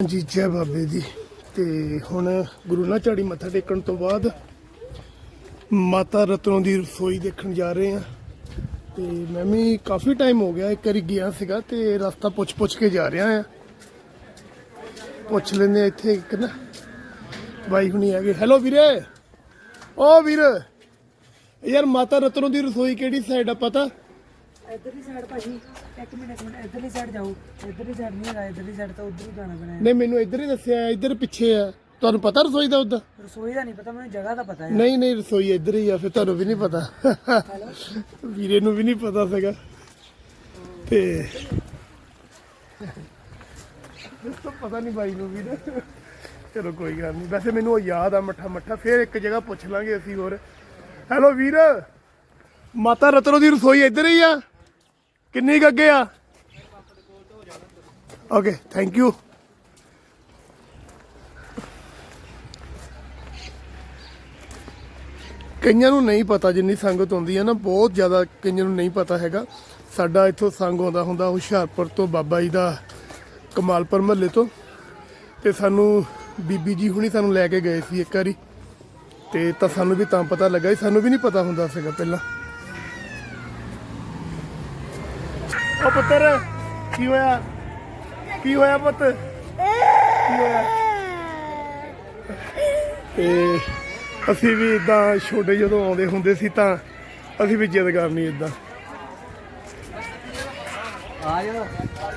ਜੀ ਜੈ ਬਾਬੇ ਦੀ। ਤੇ ਹੁਣ ਗੁਰੂ ਨਾਨਕ ਝਾੜੀ ਮੱਥਾ ਟੇਕਣ ਤੋਂ ਬਾਅਦ ਮਾਤਾ ਰਤਨੋਂ ਦੀ ਰਸੋਈ ਦੇਖਣ ਜਾ ਰਹੇ ਆ ਤੇ ਮੈਂ ਵੀ ਕਾਫੀ ਟਾਈਮ ਹੋ ਗਿਆ, ਇੱਕ ਵਾਰੀ ਗਿਆ ਸੀਗਾ ਤੇ ਰਸਤਾ ਪੁੱਛ ਪੁੱਛ ਕੇ ਜਾ ਰਿਹਾ ਆ ਪੁੱਛ ਲੈਂਦੇ ਆ ਇੱਥੇ ਇੱਕ ਨਾ। ਬਾਈ ਹੁਣੀ ਆ ਗਏ ਹੈਲੋ ਵੀਰੇ। ਓ ਵੀਰ, ਯਾਰ ਮਾਤਾ ਰਤਨੋਂ ਦੀ ਰਸੋਈ ਕਿਹੜੀ ਸਾਈਡ ਆ ਪਤਾ? ਇਧਰਲੀ ਸਾਈਡ ਭਾਜੀ ਇੱਕ ਮਿੰਟ ਇੱਕ ਮਿੰਟ ਇਧਰਲੀ ਸਾਈਡ ਜਾਓ। ਇਧਰਲੀ ਸਾਈਡ ਨਹੀਂ ਹੈਗਾ ਇਧਰਲੀ ਸਾਈਡ ਤਾਂ ਉਧਰ ਹੀ ਜਾਣਾ ਪੈਣਾ ਹੈ। ਨਹੀਂ ਮੈਨੂੰ ਇੱਧਰ ਹੀ ਦੱਸਿਆ ਇੱਧਰ ਪਿੱਛੇ ਆ ਤੁਹਾਨੂੰ ਪਤਾ ਰਸੋਈ ਦਾ ਉੱਦਾਂ ਰਸੋਈ ਦਾ ਨਹੀਂ ਪਤਾ ਮੈਨੂੰ ਜਗ੍ਹਾ ਦਾ ਪਤਾ ਹੈ। ਨਹੀਂ ਨਹੀਂ ਰਸੋਈ ਇੱਧਰ ਹੀ ਆ ਫਿਰ ਤੁਹਾਨੂੰ ਵੀ ਨਹੀਂ ਪਤਾ। ਵੀਰੇ ਨੂੰ ਵੀ ਨਹੀਂ ਪਤਾ ਸੀਗਾ। ਤੇ ਤਾਂ ਪਤਾ ਨਹੀਂ ਬਾਈ ਨੂੰ ਵੀ ਨਾ। ਚਲੋ ਕੋਈ ਗੱਲ ਨਹੀਂ। ਵੈਸੇ ਮੈਨੂੰ ਉਹ ਯਾਦ ਆ ਮੱਠਾ ਮੱਠਾ। ਫਿਰ ਇੱਕ ਜਗ੍ਹਾ ਪੁੱਛ ਲਾਂਗੇ ਅਸੀਂ ਹੋਰ। ਹੈਲੋ ਵੀਰ। ਮਾਤਾ ਰਤਨੋ ਦੀ ਰਸੋਈ ਇੱਧਰ ਹੀ ਆ। ਕਿੰਨੀ ਕੁ ਅੱਗੇ ਆ? ਓਕੇ ਥੈਂਕ ਯੂ ਕਈਆਂ ਨੂੰ ਨਹੀਂ ਪਤਾ, ਜਿੰਨੀ ਸੰਗਤ ਹੁੰਦੀ ਹੈ ਨਾ, ਬਹੁਤ ਜ਼ਿਆਦਾ ਕਈਆਂ ਨੂੰ ਨਹੀਂ ਪਤਾ ਹੈਗਾ। ਸਾਡਾ ਇੱਥੋਂ ਸੰਗ ਆਉਂਦਾ ਹੁੰਦਾ ਹੁਸ਼ਿਆਰਪੁਰ ਤੋਂ ਬਾਬਾ ਜੀ ਦਾ ਕਮਾਲਪੁਰ ਮਹੱਲੇ ਤੋਂ। ਤੇ ਸਾਨੂੰ ਬੀਬੀ ਜੀ ਹੁਣੀ ਸਾਨੂੰ ਲੈ ਕੇ ਗਏ ਸੀ ਇੱਕ ਵਾਰੀ। ਤੇ ਤਾਂ ਸਾਨੂੰ ਵੀ ਤਾਂ ਪਤਾ ਲੱਗਾ ਸੀ, ਸਾਨੂੰ ਵੀ ਨਹੀਂ ਪਤਾ ਹੁੰਦਾ ਸੀਗਾ ਪਹਿਲਾਂ। ਉਹ ਪੁੱਤਰ ਕੀ ਹੋਇਆ? ਕੀ ਹੋਇਆ ਪੁੱਤ? ਕੀ ਹੋਇਆ? ਤੇ ਅਸੀਂ ਵੀ ਇਦਾਂ ਛੋਟੇ ਜਦੋਂ ਆਉਂਦੇ ਹੁੰਦੇ ਸੀ ਤਾਂ ਅਸੀਂ ਵੀ ਜਿੱਦ ਕਰਨੀ ਇਦਾਂ ਆ ਜਾਓ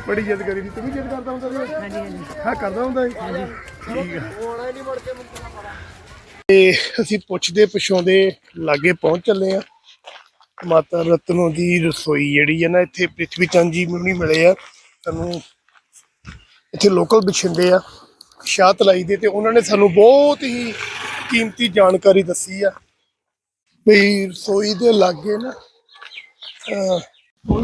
ਬੜੀ ਜਿੱਦ ਕਰੀ ਦੀ। ਤੂੰ ਵੀ ਜਿੱਦ ਕਰਦਾ ਹੁੰਦਾ ਸੀ? ਹਾਂਜੀ ਹਾਂਜੀ। ਹਾਂ ਕਰਦਾ ਹੁੰਦਾ ਸੀ? ਠੀਕ ਆ। ਤੇ ਅਸੀਂ ਪੁੱਛਦੇ ਪਛਾਉਂਦੇ ਲਾਗੇ ਪਹੁੰਚ ਚੱਲੇ ਆ। ਮਾਤਾ ਰਤਨੋ ਦੀ ਰਸੋਈ ਜਿਹੜੀ ਹੈ ਨਾ ਇੱਥੇ ਪ੍ਰਿਥਵੀ ਚੰਦ ਜੀ ਮੈਨੂੰ ਮਿਲੇ ਆ। ਸਾਨੂੰ ਇੱਥੇ ਲੋਕਲ ਬਿਛਿੰਦੇ ਆ ਸ਼ਾਤ ਲਾਈ ਦੇ ਤੇ ਉਹਨਾਂ ਨੇ ਸਾਨੂੰ ਬਹੁਤ ਹੀ ਕੀਮਤੀ ਜਾਣਕਾਰੀ ਦੱਸੀ ਆ ਵੀ ਰਸੋਈ ਦੇ ਲਾਗੇ ਨਾ ਅਹ,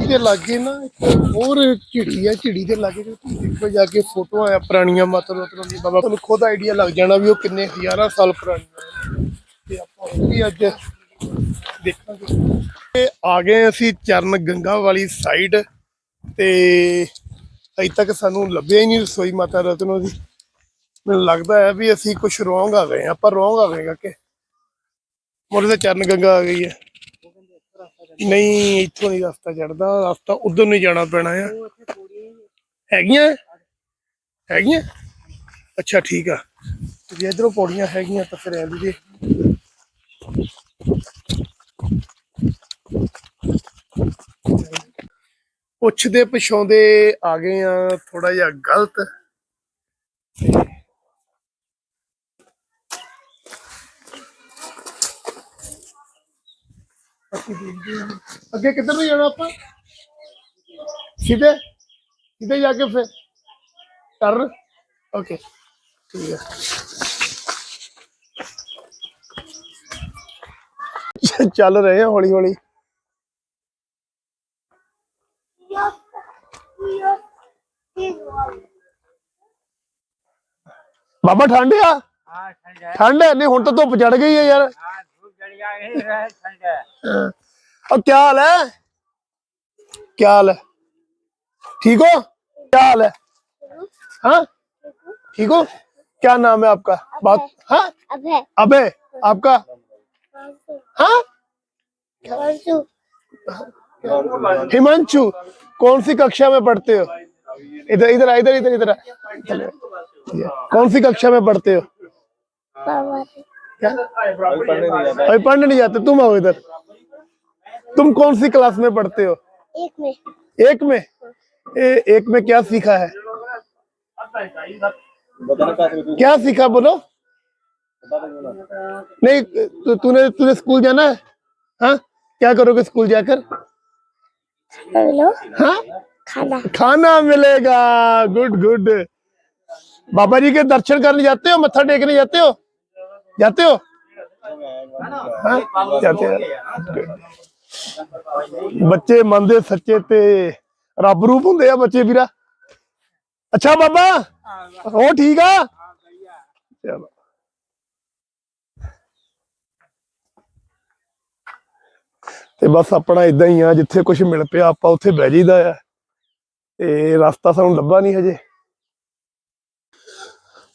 ਦੇ ਲਾਗੇ ਨਾ ਇੱਕ ਹੋਰ ਝਿੜੀ ਆ ਝਿੜੀ ਦੇ ਲਾਗੇ ਦੇਖੋ ਜਾ ਕੇ ਫੋਟੋਆਂ ਆ ਪੁਰਾਣੀਆਂ ਮਾਤਾ ਰਤਨੋ ਦੀ। ਬਾਬਾ ਤੁਹਾਨੂੰ ਖੁਦ ਆਈਡੀਆ ਲੱਗ ਜਾਣਾ ਵੀ ਉਹ ਕਿੰਨੇ ਹਜ਼ਾਰਾਂ ਸਾਲ ਪੁਰਾਣੀਆਂ ਤੇ ਆਪਾਂ ਉਹ ਵੀ ਅੱਜ ਦੇਖਾਂਗੇ। ਆ ਗਏ ਅਸੀਂ ਚਰਨ ਗੰਗਾ ਵਾਲੀ ਸਾਈਡ ਤੇ ਅਜੇ ਤੱਕ ਸਾਨੂੰ ਲੱਭਿਆ ਹੀ ਨਹੀਂ ਰਸੋਈ ਮਾਤਾ ਰਤਨੋ ਦੀ ਮੈਨੂੰ ਲੱਗਦਾ ਹੈ ਵੀ ਅਸੀਂ ਕੁਝ ਰੋਂਗ ਆ ਗਏ ਆਪਾਂ ਰੋਂਗ ਆ ਗਏ ਕਿ ਮੋਰੇ ਤੇ ਚਰਨ ਗੰਗਾ ਆ ਗਈ ਹੈ। ਨਹੀਂ, ਇੱਥੋਂ ਨਹੀਂ ਰਸਤਾ ਚੜਦਾ ਰਸਤਾ ਉਧਰ ਨੂੰ ਜਾਣਾ ਪੈਣਾ ਆ। ਹੈਗੀਆਂ? ਹੈਗੀਆਂ? ਅੱਛਾ, ਠੀਕ ਆ। ਜੇ ਇਧਰੋਂ ਪੌੜੀਆਂ ਹੈਗੀਆਂ ਤਾਂ ਫਿਰ ਐਂ ਜੀ। ਪੁੱਛਦੇ ਪਛਾਉਂਦੇ ਆ ਗਏ ਆ ਥੋੜਾ ਜਿਹਾ ਗਲਤ। ਅੱਗੇ ਕਿੱਧਰ ਨੂੰ ਜਾਣਾ ਆਪਾਂ? ਸਿੱਧੇ? ਸਿੱਧੇ ਜਾ ਕੇ ਫਿਰ। Turn okay. ਠੀਕ ਹੈ ਚੱਲ ਰਹੇ ਆ ਹੌਲੀ ਹੌਲੀ ਬਾਬਾ ਠੰਡ ਆ ਹਾਂ ਠੰਡ ਹੈ ਠੰਡ ਹੈ ਨਹੀਂ ਹੁਣ ਤਾਂ ਧੁੱਪ ਚੜ ਗਈ ਹੈ ਯਾਰ ਹਾਂ ਧੂਪ ਜੜ ਗਈ ਹੈ ਠੰਡ ਹੈ हाँ। और क्या हाल है क्या हाल है ठीक हो क्या हाल है हाँ ठीक हो क्या नाम है आपका बात हाँ अभय अबे आपका हाँ परसों हिमांशु कौन सी कक्षा में पढ़ते हो इधर इधर आ, इधर इधर इधर चलो। कौन सी कक्षा में पढ़ते हो? क्या? अभी पढ़ने नहीं जाते तुम आओ इधर। तुम कौन सी क्लास में पढ़ते हो? एक में। एक में? ए, एक में क्या सीखा है? क्या सीखा बोलो? नहीं तू तूने तूने स्कूल जाना है? हाँ? क्या करोगे स्कूल जाकर? हेलो हाँ? खाना। खाना मिलेगा। Good good. बाबा जी के दर्शन करने जाते हो मत्था टेकने जाते हो जाते हो हाँ जाते हो ਬੱਚੇ ਮੰਨਦੇ ਸੱਚੇ ਤੇ ਰੱਬ ਰੂਪ ਹੁੰਦੇ ਆ ਬੱਚੇ ਵੀਰਾ ਅੱਛਾ ਬਾਬਾ ਹੋ ਠੀਕ ਆ ਚਲੋ ਤੇ ਬਸ ਆਪਣਾ ਇਦਾਂ ਹੀ ਆ ਜਿੱਥੇ ਕੁਝ ਮਿਲ ਪਿਆ ਆਪਾਂ ਉੱਥੇ ਬਹਿ ਜਾਈਦਾ ਆ ਤੇ ਰਸਤਾ ਸਾਨੂੰ ਲੱਭਾ ਨਹੀਂ ਹਜੇ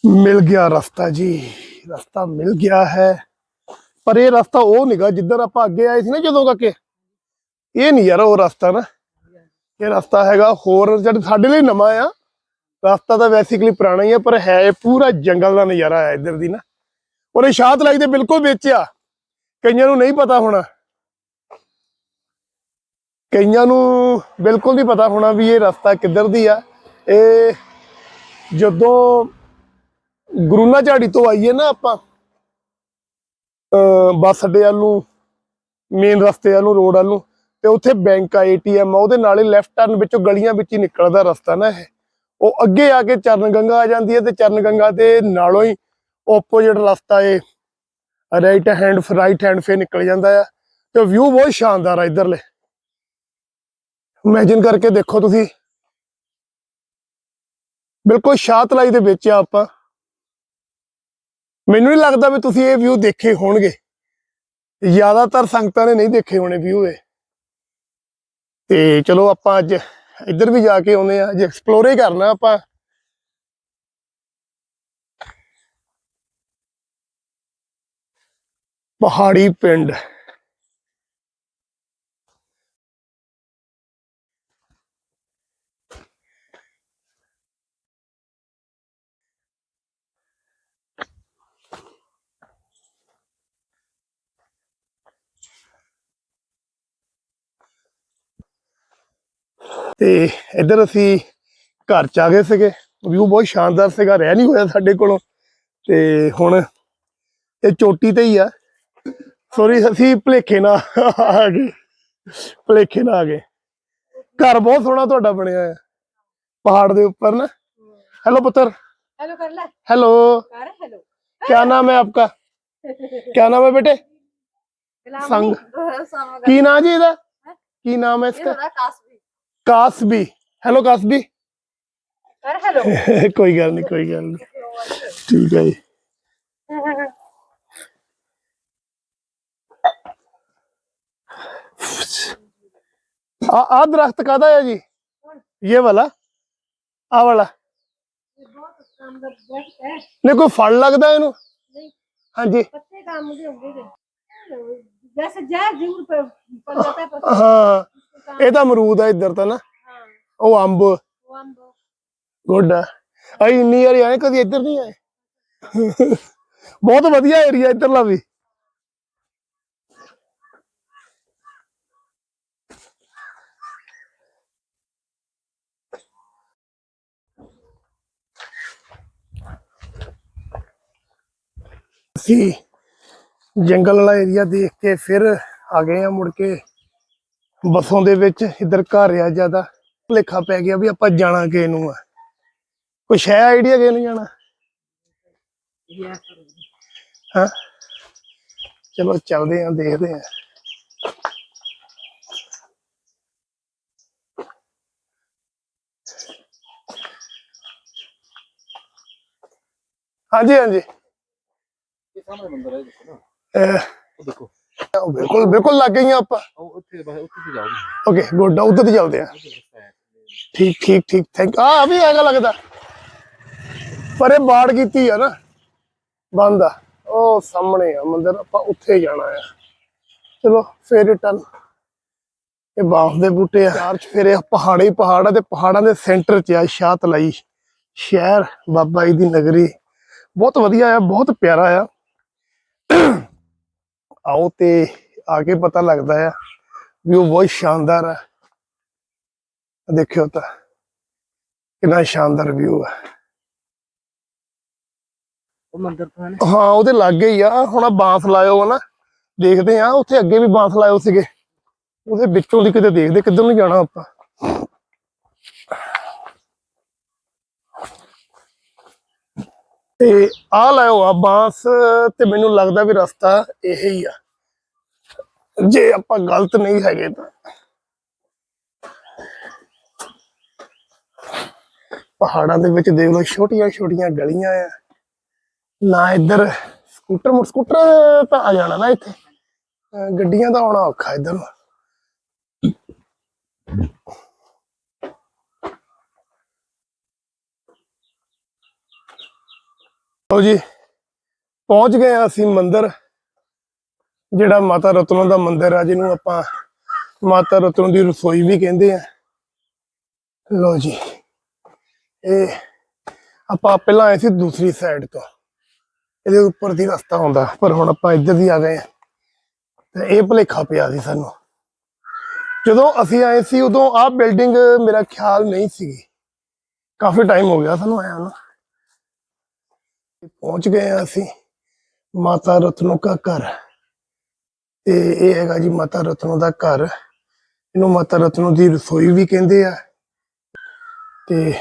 ਮਿਲ ਗਿਆ ਰਸਤਾ ਜੀ, ਰਸਤਾ ਮਿਲ ਗਿਆ ਹੈ। ਪਰ ਇਹ ਰਸਤਾ ਉਹ ਨਿਗਾ ਜਿੱਧਰ ਆਪਾਂ ਅੱਗੇ ਆਏ ਸੀ ਨਾ ਜਦੋਂ ਕਾਕੇ ਇਹ ਨਹੀਂ ਯਾਰ ਉਹ ਰਸਤਾ ਨਾ। ਇਹ ਰਸਤਾ ਹੈਗਾ ਹੋਰ ਜਿਹੜਾ ਸਾਡੇ ਲਈ ਨਵਾਂ ਆ, ਰਸਤਾ ਤਾਂ ਬੇਸਿਕਲੀ ਪੁਰਾਣਾ ਹੀ ਆ, ਪਰ ਹੈ ਪੂਰਾ ਜੰਗਲ ਦਾ ਨਜ਼ਾਰਾ ਆ ਇੱਧਰ ਦੀ ਨਾ। ਔਰ ਇਹ ਸ਼ਾਤ ਲਾਈ ਦੇ ਬਿਲਕੁਲ ਵਿੱਚ ਆ। ਕਈਆਂ ਨੂੰ ਨਹੀਂ ਪਤਾ ਹੋਣਾ। ਕਈਆਂ ਨੂੰ ਬਿਲਕੁਲ ਨਹੀਂ ਪਤਾ ਹੋਣਾ ਵੀ ਇਹ ਰਸਤਾ ਕਿੱਧਰ ਦੀ ਆ। ਇਹ ਜਦੋਂ ਗੁਰੂਨਾ ਝਾੜੀ ਤੋਂ ਆਈਏ ਨਾ ਆਪਾਂ ਬੱਸ ਅੱਡੇ ਵੱਲ ਮੇਨ ਰਸਤੇ ਵੱਲ ਰੋਡ ਵੱਲ ਤੇ ਉੱਥੇ ਬੈਂਕ ਆ ਏਟੀਐਮ ਆ, ਉਹਦੇ ਨਾਲੇ ਲੈਫਟ ਟਰਨ ਵਿੱਚੋਂ ਗਲੀਆਂ ਵਿੱਚ ਹੀ ਨਿਕਲਦਾ ਰਸਤਾ ਨਾ ਇਹ। ਉਹ ਅੱਗੇ ਆ ਕੇ ਚਰਨ ਗੰਗਾ ਆ ਜਾਂਦੀ ਹੈ ਤੇ ਚਰਨ ਗੰਗਾ ਦੇ ਨਾਲੋਂ ਹੀ ਆਪੋਜ਼ਿਟ ਰਸਤਾ ਏ ਰਾਈਟ ਹੈਂਡ ਰਾਈਟ ਹੈਂਡ ਫੇ ਨਿਕਲ ਜਾਂਦਾ ਆ, ਤੇ ਵਿਊ ਬਹੁਤ ਸ਼ਾਨਦਾਰ ਆ ਇਧਰਲੇ। ਇਮੇਜਿਨ ਕਰਕੇ ਦੇਖੋ ਤੁਸੀਂ। ਬਿਲਕੁਲ ਸ਼ਾਤਲਾਈ ਦੇ ਵਿੱਚ ਆ ਆਪਾਂ। ਮੈਨੂੰ ਨਹੀਂ ਲੱਗਦਾ ਵੀ ਤੁਸੀਂ ਇਹ ਵਿਊ ਦੇਖੇ ਹੋਣਗੇ। ਜ਼ਿਆਦਾਤਰ ਸੰਗਤਾਂ ਨੇ ਨਹੀਂ ਦੇਖੇ ਹੋਣੇ ਵਿਊ ਇਹ। ਤੇ ਚਲੋ ਆਪਾਂ ਅੱਜ ਇੱਧਰ ਵੀ ਜਾ ਕੇ ਆਉਂਦੇ ਆ ਅੱਜ ਐਕਸਪਲੋਰ ਹੀ ਕਰਨਾ ਆਪਾਂ। ਪਹਾੜੀ ਪਿੰਡ। ਤੇ ਇੱਧਰ ਅਸੀਂ ਘਰ ਚ ਆ ਗਏ ਸੀਗੇ ਵਿਊ ਬਹੁਤ ਸ਼ਾਨਦਾਰ ਸੀਗਾ ਰਹਿ ਨਹੀਂ ਹੋਇਆ ਸਾਡੇ ਕੋਲੋਂ ਤੇ ਹੁਣ ਇਹ ਚੋਟੀ ਤੇ ਹੀ ਆ ਸੌਰੀ ਅਸੀਂ ਭਲੇਖੇ ਨਾਲ ਆ ਗਏ ਭਲੇਖੇ ਨਾਲ ਆ ਗਏ ਘਰ ਬਹੁਤ ਸੋਹਣਾ ਤੁਹਾਡਾ ਬਣਿਆ ਹੈ ਪਹਾੜ ਦੇ ਉੱਪਰ ਨਾ हेलो पुत्र हेलो कर ले हेलो कर हेलो क्या नाम है आपका क्या नाम है बेटे संग की नाम जी ਇਹਦਾ ਕੀ ਨਾਮ ਹੈ इसका ਕਾਸਬੀ। ਹੈਲੋ ਕਾਸਬੀ? ਸਰ ਹੈਲੋ ਕੋਈ ਗੱਲ ਨਹੀਂ ਕੋਈ ਗੱਲ ਨਹੀਂ ਠੀਕ ਹੈ ਆ ਆ ਦਰਖਤ ਕਾਦਾ ਹੈ ਜੀ? ਇਹ ਵਾਲਾ? ਆ ਵਾਲਾ? ਨਹੀਂ ਕੋਈ ਫਲ ਲੱਗਦਾ ਇਹਨੂੰ? ਨਹੀਂ। ਹਾਂਜੀ। ਪੱਤੇ ਕੰਮ ਦੇ ਹੁੰਦੇ ਨੇ। ਵੈਸੇ ਜ਼ਹਿਰ ਜ਼ਰੂਰ ਪ- ਪਤਾ ਹੈ ਪਰ ਹਾਂ। ਇਹ ਤਾਂ ਅਮਰੂਦ ਆ ਇੱਧਰ ਤਾਂ ਨਾ। ਹਾਂ। ਉਹ ਅੰਬ। ਉਹ ਅੰਬ। ਗੁੱਡ ਆ। ਅਸੀਂ ਇੰਨੀ ਵਾਰੀ ਆਏ ਕਦੀ ਇੱਧਰ ਨਹੀਂ ਆਏ? ਬਹੁਤ ਵਧੀਆ ਏਰੀਆ ਇੱਧਰਲਾ ਵੀ। ਸੀ ਜੰਗਲ ਵਾਲਾ ਏਰੀਆ ਦੇਖ ਕੇ ਫਿਰ ਆ ਗਏ ਆ ਮੁੜ ਕੇ ਬੱਸੋਂ ਦੇ ਵਿੱਚ ਇੱਧਰ ਘਰ ਆ ਜ਼ਿਆਦਾ। ਭੁਲੇਖਾ ਪੈ ਗਿਆ ਵੀ ਆਪਾਂ ਜਾਣਾ ਕਿਸ ਨੂੰ ਆ। ਕੁਛ ਹੈ ਆਈਡੀਆ ਕਿਸ ਨੂੰ ਜਾਣਾ? ਹਾਂ? ਚਲੋ ਚੱਲਦੇ ਆਂ, ਦੇਖਦੇ ਆਂ। ਹਾਂਜੀ ਹਾਂਜੀ। ਇਹ ਸਾਹਮਣੇ ਮੰਦਰ ਹੈ ਦੇਖੋ ਨਾ। ਦੇਖੋ ਬਿਲਕੁਲ ਬਿਲਕੁਲ ਲੱਗ ਗਈਆਂ ਆਪਾਂ। ਉੱਥੇ ਬਸ ਉੱਥੇ ਤੇ ਜਾਓ। ਓਕੇ ਗੁੱਡ ਉੱਧਰ ਦੀ ਚੱਲਦੇ ਆਂ ਠੀਕ ਠੀਕ ਠੀਕ ਥੈਂਕ ਆ ਵੀ ਹੈਗਾ ਲੱਗਦਾ। ਪਰ ਇਹ ਬਾੜ ਕੀਤੀ ਆ ਨਾ। ਬੰਦ ਆ। ਉਹ ਸਾਹਮਣੇ ਆ ਮੰਦਿਰ ਆਪਾਂ ਉੱਥੇ ਜਾਣਾ ਆ। ਚਲੋ ਫੇਰ ਰਿਟਰਨ ਇਹ ਬਾਂਸ ਦੇ ਬੂਟੇ ਆ। ਚਾਰ ਚਫੇਰੇ ਪਹਾੜੇ ਪਹਾੜ ਤੇ ਪਹਾੜਾਂ ਦੇ ਸੈਂਟਰ 'ਚ ਆ ਸ਼ਾਤਲਾਈ ਸ਼ਹਿਰ ਬਾਬਾ ਜੀ ਦੀ ਨਗਰੀ। ਬਹੁਤ ਵਧੀਆ ਆ ਬਹੁਤ ਪਿਆਰਾ ਆ। ਆਓ ਤੇ ਆ ਕੇ ਪਤਾ ਲੱਗਦਾ ਆ ਵੀ ਉਹ ਬਹੁਤ ਸ਼ਾਨਦਾਰ ਆ। ਦੇਖਿਓ ਤਾਂ ਕਿੰਨਾ ਸ਼ਾਨਦਾਰ ਵਿਊ ਆ। ਉਹ ਮੰਦਰ ਤਾਂ ਹਾਂ ਉਹਦੇ ਲਾਗੇ ਹੀ ਆ। ਹੁਣ ਆ ਬਾਂਸ ਲਾਇਓ ਹਨਾ ਦੇਖਦੇ ਆ। ਉੱਥੇ ਅੱਗੇ ਵੀ ਬਾਂਸ ਲਾਇਓ ਸੀਗੇ। ਉਹਦੇ ਵਿੱਚੋਂ ਦੀ ਕਿਤੇ ਦੇਖਦੇ ਕਿੱਧਰ ਨੂੰ ਜਾਣਾ ਆਪਾਂ? ਤੇ ਆ ਲਾਇਓ ਆ ਬਾਂਸ ਤੇ ਮੈਨੂੰ ਲੱਗਦਾ ਵੀ ਰਸਤਾ ਇਹ ਹੀ ਆ। ਜੇ ਆਪਾਂ ਗਲਤ ਨਹੀਂ ਹੈਗੇ ਤਾਂ। ਪਹਾੜਾਂ ਦੇ ਵਿੱਚ ਦੇਖ ਲਓ, ਛੋਟੀਆਂ ਛੋਟੀਆਂ ਗਲੀਆਂ ਆ। ਨਾ ਇੱਧਰ ਸਕੂਟਰ ਮੋਟਰ ਸਕੂਟਰ ਤਾਂ ਆ ਜਾਣਾ ਨਾ ਇੱਥੇ। ਗੱਡੀਆਂ ਦਾ ਆਉਣਾ ਔਖਾ ਇੱਧਰ ਨੂੰ। ਲਓ ਜੀ, ਪਹੁੰਚ ਗਏ ਆ ਅਸੀਂ ਮੰਦਿਰ, ਜਿਹੜਾ ਮਾਤਾ ਰਤਨੋ ਦਾ ਮੰਦਿਰ ਆ, ਜਿਹਨੂੰ ਆਪਾਂ ਮਾਤਾ ਰਤਨੋ ਦੀ ਰਸੋਈ ਵੀ ਕਹਿੰਦੇ ਆ। ਲਓ ਜੀ, ਇਹ ਆਪਾਂ ਪਹਿਲਾਂ ਆਏ ਸੀ ਦੂਸਰੀ ਸਾਈਡ ਤੋਂ, ਇਹਦੇ ਉੱਪਰ ਦੀ ਰਸਤਾ ਹੁੰਦਾ ਪਰ ਹੁਣ ਆਪਾਂ ਇੱਧਰ ਦੀ ਆ ਗਏ ਆ ਤੇ ਇਹ ਭੁਲੇਖਾ ਪਿਆ ਸੀ ਸਾਨੂੰ। ਜਦੋਂ ਅਸੀਂ ਆਏ ਸੀ, ਉਦੋਂ ਆਹ ਬਿਲਡਿੰਗ ਮੇਰਾ ਖਿਆਲ ਨਹੀਂ ਸੀਗੀ ਕਾਫੀ ਟਾਈਮ ਹੋ ਗਿਆ ਸਾਨੂੰ ਆਇਆ ਨੂੰ। ਪਹੁੰਚ ਗਏ ਆ ਅਸੀਂ ਮਾਤਾ ਰਤਨੋ ਦਾ ਘਰ। ਤੇ ਇਹ ਹੈਗਾ ਜੀ ਮਾਤਾ ਰਤਨੋ ਦਾ ਘਰ। ਇਹਨੂੰ ਮਾਤਾ ਰਤਨੋ ਦੀ ਰਸੋਈ ਵੀ ਕਹਿੰਦੇ ਆ। ਤੇ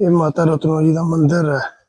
ਇਹ ਮਾਤਾ ਰਤਨੋ ਜੀ ਦਾ ਮੰਦਿਰ ਹੈ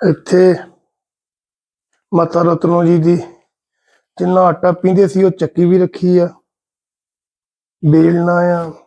ਇੱਥੇ ਮਾਤਾ ਰਤਨੋ ਜੀ ਦੀ ਜਿੰਨਾ ਆਟਾ ਪੀਂਦੇ ਸੀ, ਉਹ ਚੱਕੀ ਵੀ ਰੱਖੀ ਆ। ਬੇਲਣਾ ਆ।